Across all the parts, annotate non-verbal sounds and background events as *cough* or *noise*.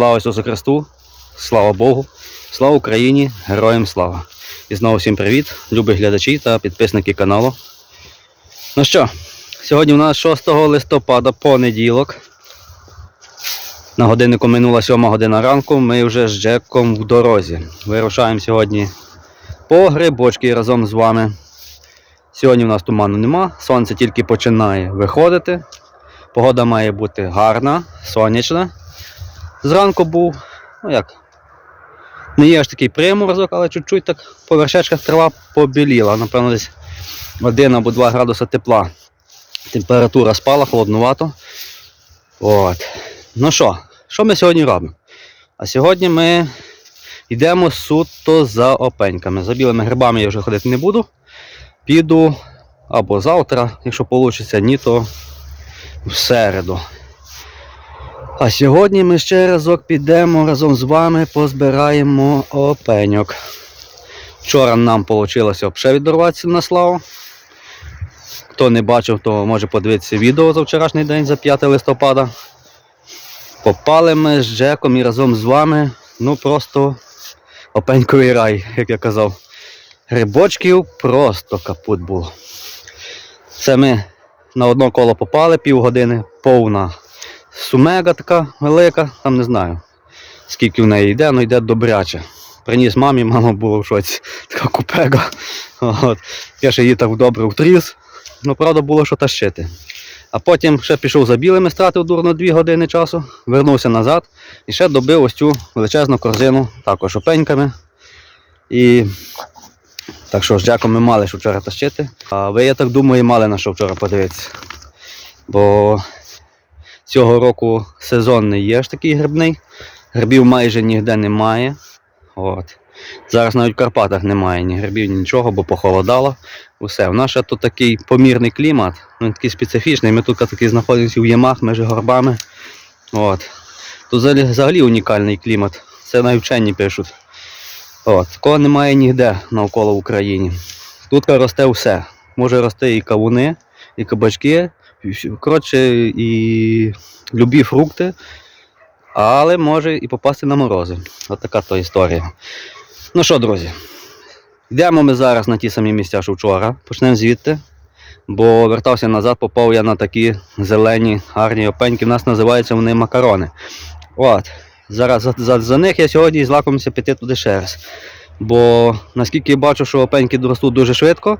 Слава Ісусу Христу! Слава Богу! Слава Україні! Героям слава! І знову всім привіт, любі глядачі та підписники каналу. Ну що, сьогодні у нас 6 листопада, понеділок. На годиннику минула 7 година ранку. Ми вже з Джеком в дорозі. Вирушаємо сьогодні по грибочки разом з вами. Сьогодні у нас туману нема, сонце тільки починає виходити. Погода має бути гарна, сонячна. Зранку був, ну як, не є аж такий приморозок, але чуть-чуть так по вершечках трава побіліла. Напевно, десь 1 або 2 градуси тепла. Температура спала, холоднувато. От. Ну що, що ми сьогодні робимо? А сьогодні ми йдемо суто за опеньками. За білими грибами я вже ходити не буду. Піду або завтра, якщо вийде, ні, то в середу. А сьогодні ми ще разок підемо разом з вами позбираємо опеньок. Вчора нам вийшло взагалі віддорватися на славу. Хто не бачив, то може подивитися відео за вчорашній день, за 5 листопада. Попали ми з Джеком і разом з вами, ну просто опеньковий рай, як я казав. Грибочків просто капут було. Це ми на одно коло попали, півгодини, повна сумега така велика, там не знаю, скільки в неї йде, але йде добряче. Приніс мамі, мама була в шоці, *laughs* така купега. От. Я ще її так добре втріс, ну правда було що тащити. А потім ще пішов за білими, стратив дурно 2 години часу, вернувся назад і ще добив ось цю величезну корзину, також опеньками. І так що з Джеком ми мали що вчора тащити. А ви, я так думаю, мали на що вчора подивитися. Бо цього року сезон не є ж такий грибний. Грибів майже ніде немає. От. Зараз навіть в Карпатах немає ні грибів, ні нічого, бо похолодало. Усе. У нас ще тут такий помірний клімат, він такий специфічний. Ми тут таки знаходимося в ямах між горбами. От. Тут взагалі, унікальний клімат. Це навіть вчені пишуть. От. Такого немає ніде навколо в Україні. Тут росте все. Може рости і кавуни, і кабачки, коротше, і любі фрукти, але може і попасти на морози. От така то історія. Ну що, друзі, йдемо ми зараз на ті самі місця, що вчора. Почнемо звідти. Бо вертався назад, попав я на такі зелені гарні опеньки. У нас називаються вони макарони. От. Зараз за, за, за них я сьогодні злакомився піти туди ще раз. Бо наскільки я бачу, що опеньки ростуть дуже швидко,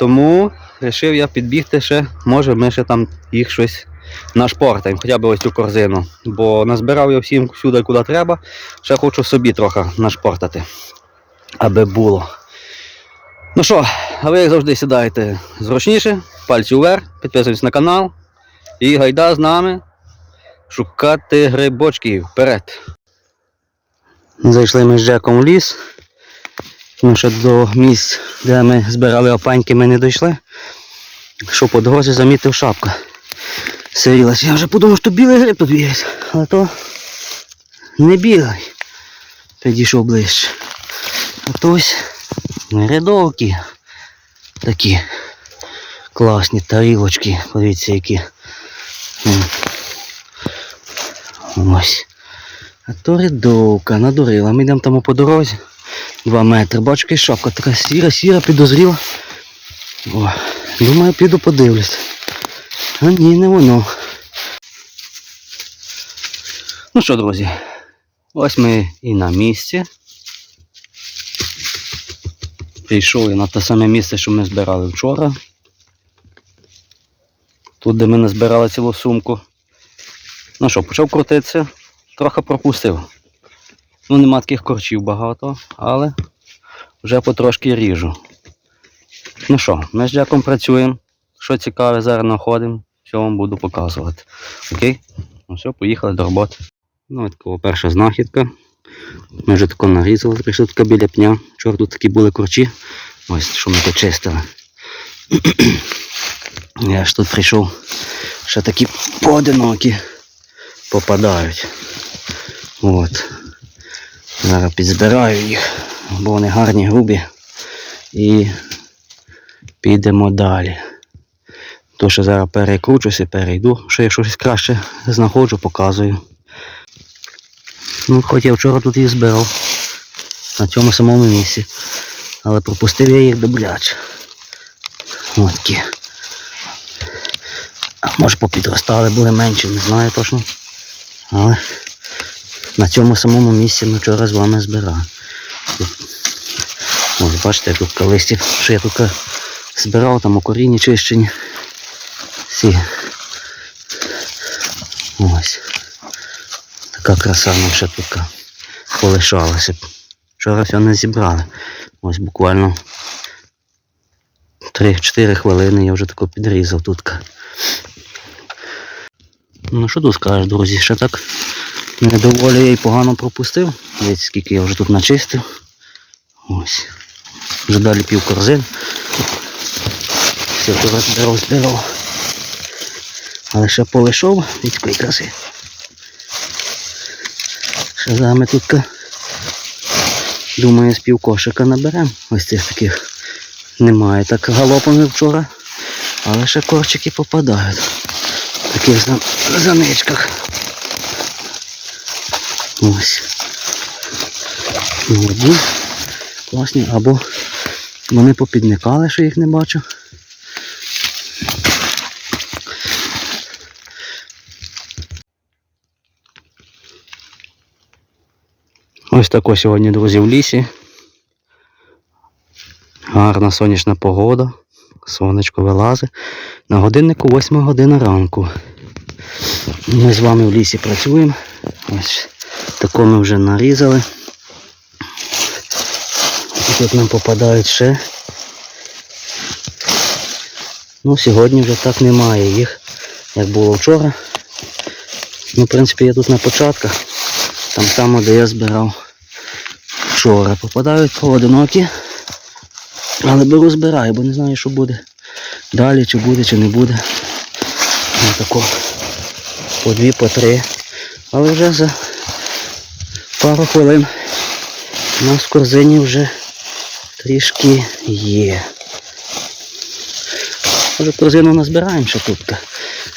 тому вирішив я підбігти ще, може ми ще там їх щось нашпортаємо, хоча б ось цю корзину. Бо назбирав я всім всюди, куди треба. Ще хочу собі трохи нашпортати, аби було. Ну що, а ви як завжди сідаєте зручніше, пальці вверх, підписуйтесь на канал і гайда з нами шукати грибочків вперед. Зайшли ми з Джеком в ліс. Ну, ще до місць, де ми збирали опаньки, ми не дійшли. Що по дорозі замітив шапка. Сирілась. Я вже подумав, що білий гриб тут є. Але то не білий. Підійшов ближче. А то ось рядовки такі класні тарілочки. Подивіться, які. Ось. А то рядовка, надурила. Ми йдемо там по дорозі. Два метри. Бачу, якась шапка така сіра, сіра, підозріла. О, думаю, піду подивлюсь. А ні, не воно. Ну що, друзі, ось ми і на місці. Прийшов я на те саме місце, що ми збирали вчора. Тут, де ми назбирали цілу сумку. Ну що, почав крутитися, трохи пропустив. Ну, нема таких корчів багато, але вже потрошки ріжу. Ну що, ми з Джеком працюємо. Що цікаве, зараз знаходимо, все вам буду показувати. Окей? Ну все, поїхали до роботи. Ну, от така перша знахідка. Ми вже тако нарізали, прийшли така біля пня. Вчора тут такі були корчі. Ось що ми тут чистили. Я ж тут прийшов. Ще такі поодинокі попадають. От. Зараз підзбираю їх, бо вони гарні, грубі. І підемо далі. То що зараз перекручуся, перейду, що я щось краще знаходжу, показую. Ну, хоч я вчора тут їх збирав. На цьому самому місці. Але пропустив я їх добряче. А може попідростали, були менші, не знаю точно. Але на цьому самому місці ми вчора з вами збирали. Ось бачите, тут листів, що я тут збирав, там окорінні чищені. Всі. Ось. Така краса нам ще тут полишалася. Вчора все не зібрали. Ось буквально 3-4 хвилини я вже тако підрізав тут. Ну що тут скажеш, друзі, ще так недоволі я й погано пропустив. Дивіться, скільки я вже тут начистив. Ось. Вже далі пів корзин. Все тут розбирав, збирав. Але ще полишов такої краси. Ще зараз ми тут, думаю, з пів кошика наберемо. Ось цих таких немає так галопом вчора. Але ще корчики попадають. В таких за- заничках. Ось. Молоді. Класні. Або вони попідникали, що їх не бачу. Ось тако сьогодні, друзі, в лісі. Гарна сонячна погода. Сонечко вилазить. На годиннику 8 година ранку. Ми з вами в лісі працюємо. Ось тако ми вже нарізали. І тут нам попадають ще. Ну, сьогодні вже так немає їх, як було вчора. Ну, в принципі, я тут на початках. Там само, де я збирав вчора. Попадають поодинокі. Але беру збираю, бо не знаю, що буде. Далі, чи буде, чи не буде. Ось тако. По дві, по три. Але вже за пару хвилин у нас в корзині вже трішки є. Може корзину назбираємо ще тут.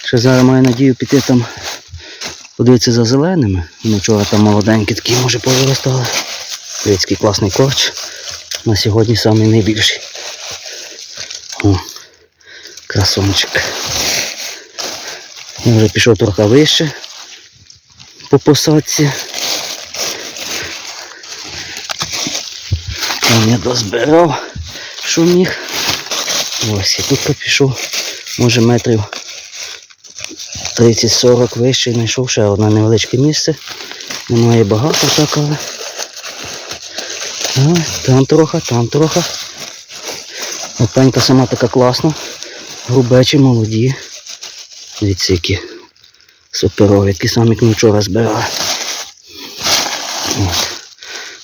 Ще зараз маю надію піти там подивитися за зеленими. Ну, вчора там молоденькі такі, може, повиростали. Дивіться, класний корч. На сьогодні самий найбільший. О, красончик. Я вже пішов трохи вище по посадці. Там я дозбирав, що міг. Ось я тут пішов, може метрів 30-40 вище і знайшов ще одне невеличке місце. Немає багато так, але. Ось, там трохи, там трохи. Опенька сама така класна. Грубечі, молоді. Дивіться, які суперові, такі самі, ми збирали.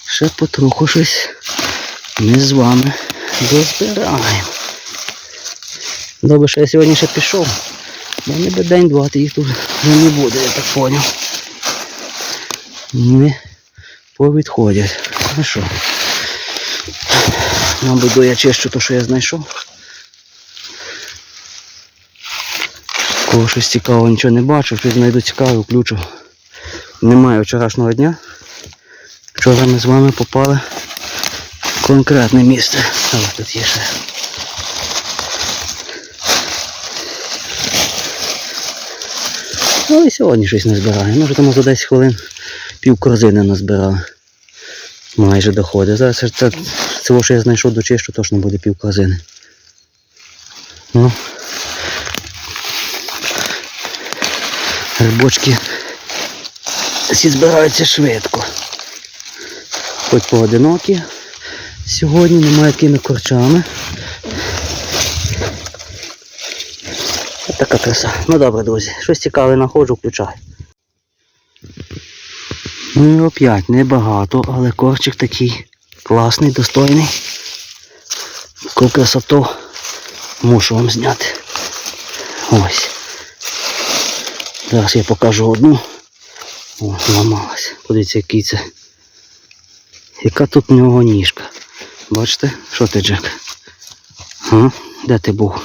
Ще потроху щось ми з вами дозбираємо. Добре, що я сьогодні ще пішов. Бо ніби день-два, їх тут вже не буде, я так поняв. Не повідходять. Ну що? Бо я чищу те, що я знайшов. Кого щось цікавого нічого не бачу, щось знайду цікаве, включу. Немає вчорашнього дня. Вчора ми з вами попали конкретне місце. Але тут є ще. Ну і сьогодні щось не збираємо. Може тому за 10 хвилин пів корзини назбирали. Майже доходить. Зараз це, це, що я знайшов до чищу, точно буде пів корзини. Ну. Грибочки всі збираються швидко. Хоч поодинокі. Сьогодні немає такими корчами. Ось така краса. Ну добре, друзі, щось цікаве знаходжу, включаю. Ну і оп'ять небагато, але корчик такий класний, достойний. Таку красоту мушу вам зняти. Ось. Зараз я покажу одну. О, зламалась. Подивіться, який це. Яка тут в нього ніжка. Бачите? Що ти, Джек? А? Де ти був?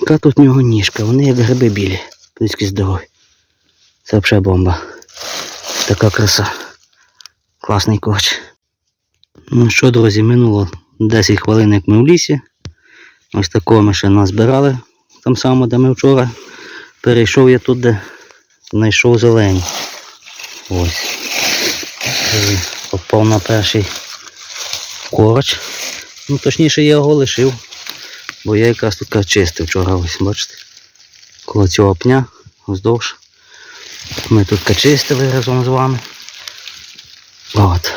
Яка тут в нього ніжка? Вони як гриби білі. Подивіться, здорові. Це взагалі бомба. Така краса. Класний корч. Ну що, друзі, минуло 10 хвилин, як ми в лісі. Ось такого ми ще назбирали там само, де ми вчора. Перейшов я тут, де знайшов зелені. Ось. Попав на перший корч. Ну, точніше, я його лишив, бо я якраз тут чистив вчора, ось, бачите. Коло цього пня, вздовж. Ми тут качистили разом з вами. От.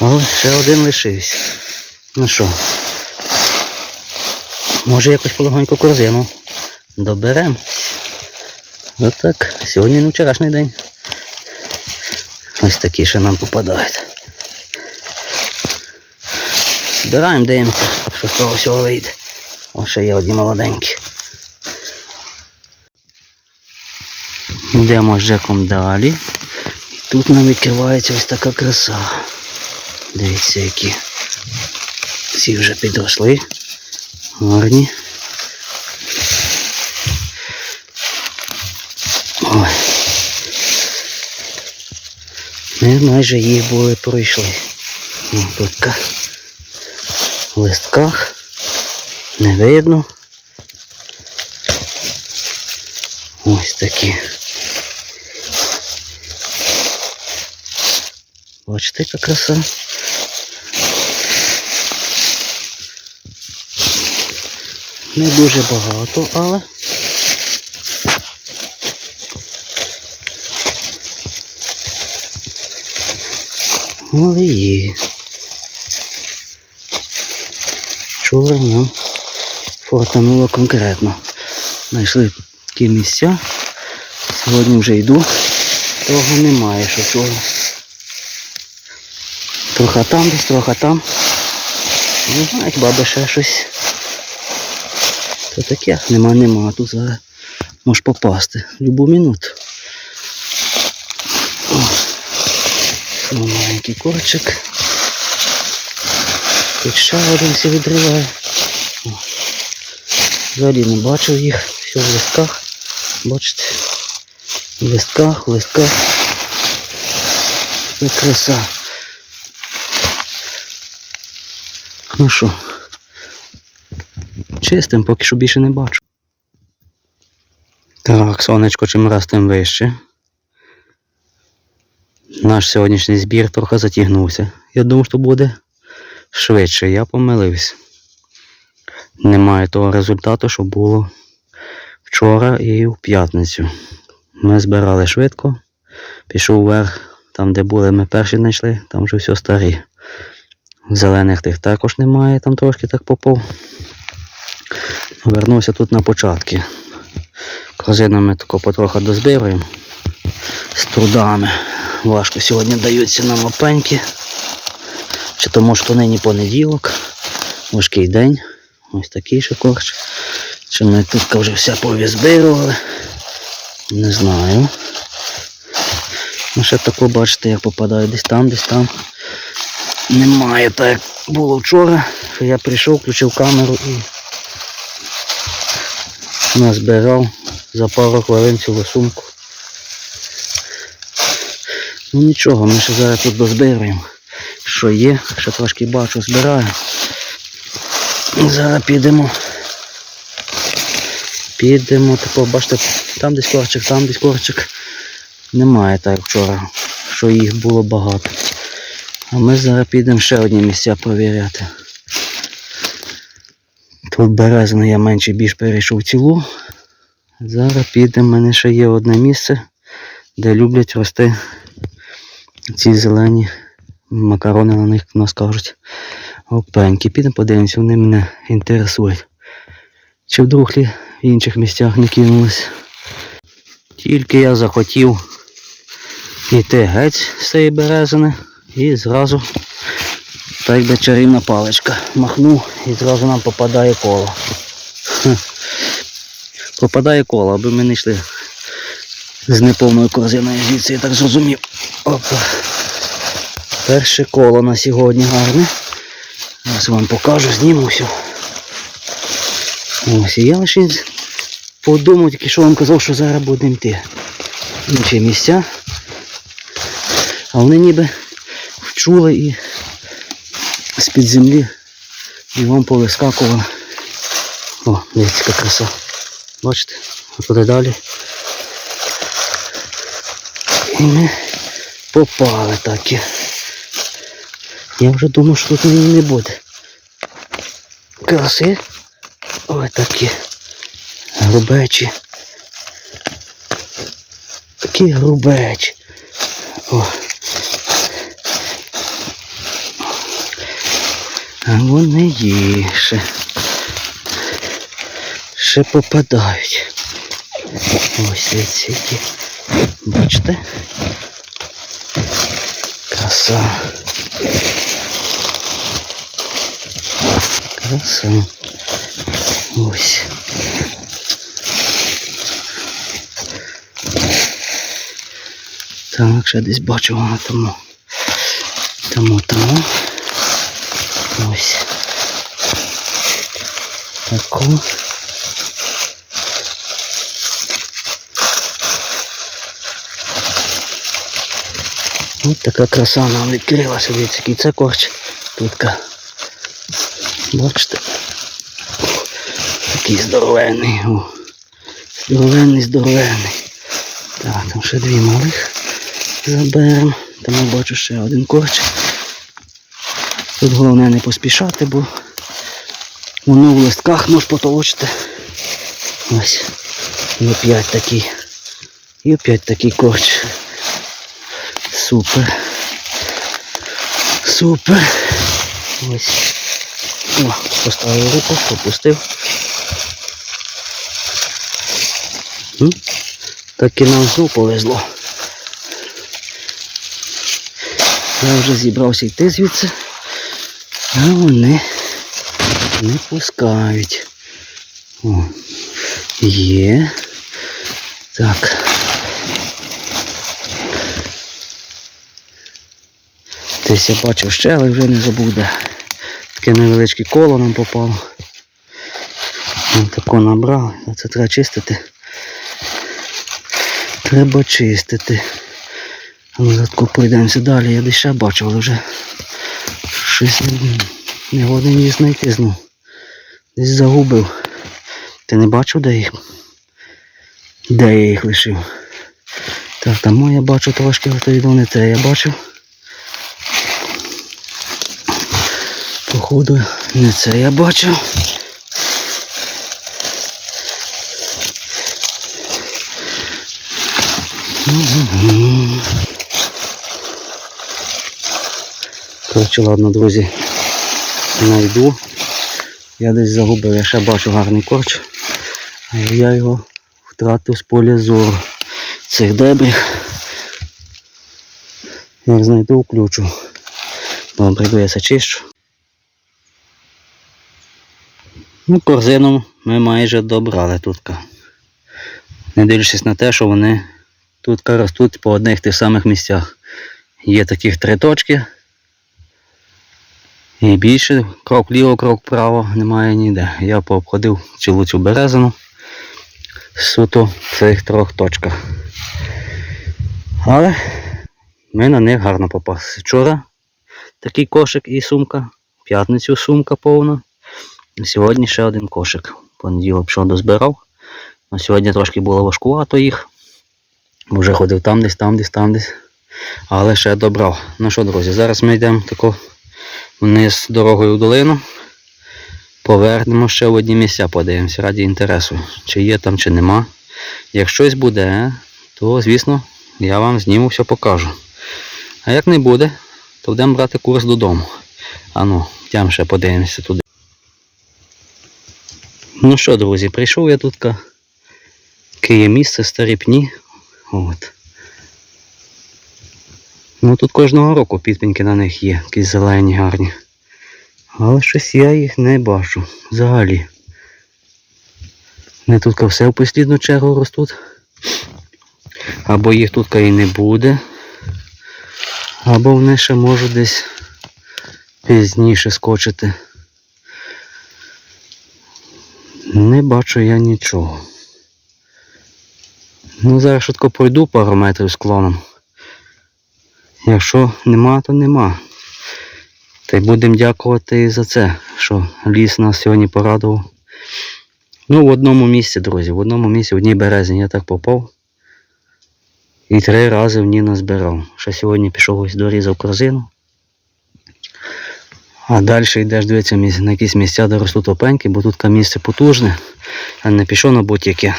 Але ще один лишився. Ну що, може якось полегоньку корзину доберемо. Отак, сьогодні не вчорашній день. Ось такі ще нам попадають. Збираємо, дивимося, що з того всього вийде. О, ще є одні молоденькі. Йдемо з Джеком далі. І тут нам відкривається ось така краса. Дивіться, які ці вже підросли. Гарні. Ой. Ми майже їх були пройшли. Тут листках не видно. Ось такі. Бачите, яка краса. Не дуже багато, але але є. Вчора нам фортануло конкретно. Знайшли такі місця. Сьогодні вже йду. Того немає, що вчора. Трохи там десь, трохи там. Не знаю, хіба би ще щось. То таке, нема, нема. Тут зараз можеш попасти будь-яку минуту. Маленький корчик. Тут ще один відриває. Взагалі не бачив їх. Все в листках. Бачите? В листках, в листках. Це краса. Ну що, чистим, поки що більше не бачу. Так, сонечко чим раз тим вище. Наш сьогоднішній збір трохи затягнувся. Я думав, що буде швидше, я помилився. Немає того результату, що було вчора і в п'ятницю. Ми збирали швидко, пішов вверх, там, де були, ми перші знайшли, там вже все старі. Зелених тих також немає, там трошки так попав. Вернувся тут на початки. Корзинами тако потроху дозбираємо з трудами. Важко сьогодні даються нам опеньки. Чи то може то нині понеділок, важкий день. Ось такий ще корч. Чи ми тут вже все повізбирували. Не знаю. Ну ще тако бачите, як попадає десь там, десь там. Немає так було вчора, я прийшов, включив камеру і назбирав за пару хвилин цілу сумку. Ну нічого, ми ще зараз тут дозбираємо. Що є, ще трошки бачу, збираю. Зараз підемо. Підемо, тако, бачите, там десь корчик, там десь корчик. Немає так вчора, що їх було багато. А ми зараз підемо ще одні місця провіряти. Тут березина я менше більш перейшов цілу. Зараз підемо, в мене ще є одне місце, де люблять рости ці зелені макарони на них нас кажуть. Опеньки. Підемо подивимося, вони мене інтересують. Чи вдруг лі в інших місцях не кинулись. Тільки я захотів йти геть з цієї березини і зразу так би чарівна паличка. Махнув і зразу нам попадає коло. Хе. Попадає коло, аби ми не йшли з неповною корзиною звідси, я так зрозумів. Опа. Перше коло на сьогодні гарне. Зараз вам покажу, зніму все. Ось, я лише подумав, тільки що вам казав, що зараз будемо йти. Інші місця. А вони ніби почули і з-під землі і вам повискакували. О, дивіться, яка краса. Бачите? А далі. І ми попали такі. Я вже думав, що тут її не буде. Краси. Ой такі. Грубечі. Такі грубечі. О. А вони є ще. Ще попадають. Ось ці. Бачите? Краса. Краса. Ось. Так, ще десь бачу вона тому. Тому, тому. Ось. Таку. Ось така краса нам відкрилася. Дивіться, який це корч. Тутка. Бачите? Такий здоровенний. О. Здоровенний, здоровенний. Так, там ще дві малих заберемо. Там я бачу ще один корч. Тут головне не поспішати, бо воно в листках може потолочити. Ось. І опять такий. І опять такий корч. Супер. Супер. Ось. О, поставив руку, попустив. Так і нам знов повезло. Я вже зібрався йти звідси, а вони не пускають. О, є. Так. Десь я бачив ще, але вже не забуде. Таке невеличке коло нам попало. Ось тако набрали, це треба чистити. Треба чистити. Ми затко пройдемося далі. Я десь ще бачив, але вже щось не, годин їх знайти знов. Десь загубив. Ти не бачив, де їх? Де я їх лишив? Так, там я бачу трошки, але то відео не це я бачив. Походу, не це я. Мгм. Коротше, ладно, друзі, знайду. Я десь загубив, я ще бачу гарний корч, а я його втратив з поля зору цих дебрів. Як знайду, включу. Добре, я зачищу. Ну, корзину ми майже добрали тут. Не дивлячись на те, що вони тут ростуть по одних тих самих місцях. Є таких три точки. І більше крок вліво, крок вправо немає ніде. Я пообходив цілу цю березину суто в цих трьох точках. Але ми на них гарно попали. Вчора такий кошик і сумка, п'ятницю сумка повна. Сьогодні ще один кошик. Понеділок що дозбирав. А сьогодні трошки було важкувато їх. Вже ходив там десь, там десь, там десь. Але ще добрав. Ну що, друзі, зараз ми йдемо тако вниз дорогою в долину. Повернемо ще в одні місця, подивимося раді інтересу, чи є там, чи нема. Як щось буде, то звісно я вам зніму все покажу. А як не буде, то будемо брати курс додому. А ну, йдемо ще подивимося туди. Ну що, друзі, прийшов я тут. ка- Таке є місце старі пні. От. Ну тут кожного року підпіньки на них є, такі зелені гарні. Але щось я їх не бачу взагалі. Не тут все в послідну чергу ростуть. Або їх тут і не буде. Або вони ще можуть десь пізніше скочити. Не бачу я нічого. Ну, зараз швидко пройду пару метрів склоном. Якщо нема, то нема. Та й будемо дякувати за це, що ліс нас сьогодні порадував. Ну, в одному місці, друзі, в одному місці, в одній березі я так попав. І три рази в ній назбирав. Ще сьогодні пішов ось дорізав корзину. А далі йдеш дивитися міс- на якісь місця, де ростуть опеньки, бо тут місце потужне. Я не пішов на будь-яке.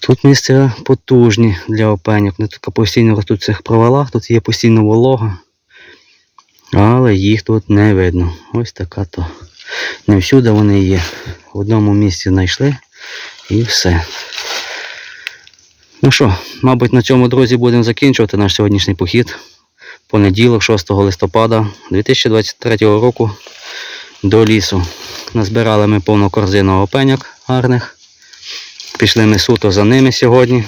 Тут місця потужні для опеньок. Вони тут постійно ростуть в цих провалах, тут є постійно волога. Але їх тут не видно. Ось така то. Не всюди вони є. В одному місці знайшли і все. Ну що, мабуть, на цьому, друзі, будемо закінчувати наш сьогоднішній похід. Понеділок, 6 листопада 2023 року до лісу. Назбирали ми повну корзину опеньок гарних. Пішли ми суто за ними сьогодні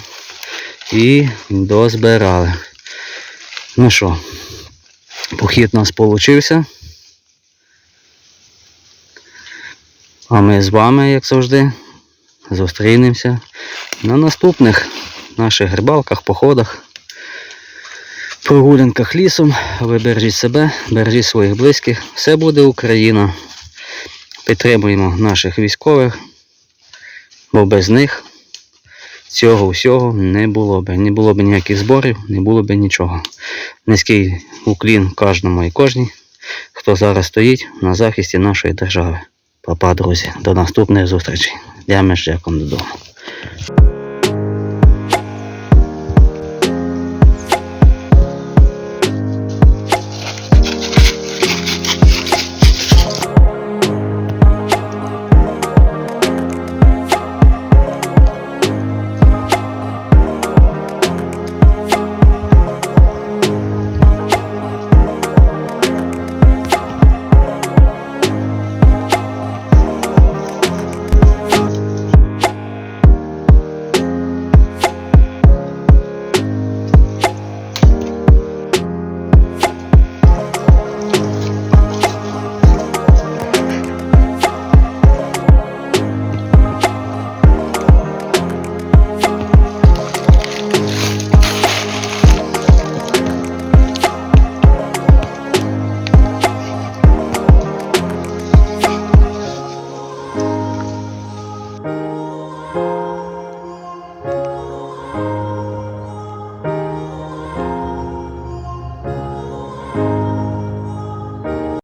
і дозбирали. Ну що, похід у нас получився. А ми з вами, як завжди, зустрінемося на наступних наших грибалках, походах, прогулянках лісом. Ви бережіть себе, бережіть своїх близьких. Все буде Україна. Підтримуємо наших військових, бо без них цього всього не було б. Не було б ніяких зборів, не було б нічого. Низький уклін кожному і кожній, хто зараз стоїть на захисті нашої держави. Папа, друзі, до наступних зустрічей. Йдемо з Джеком додому.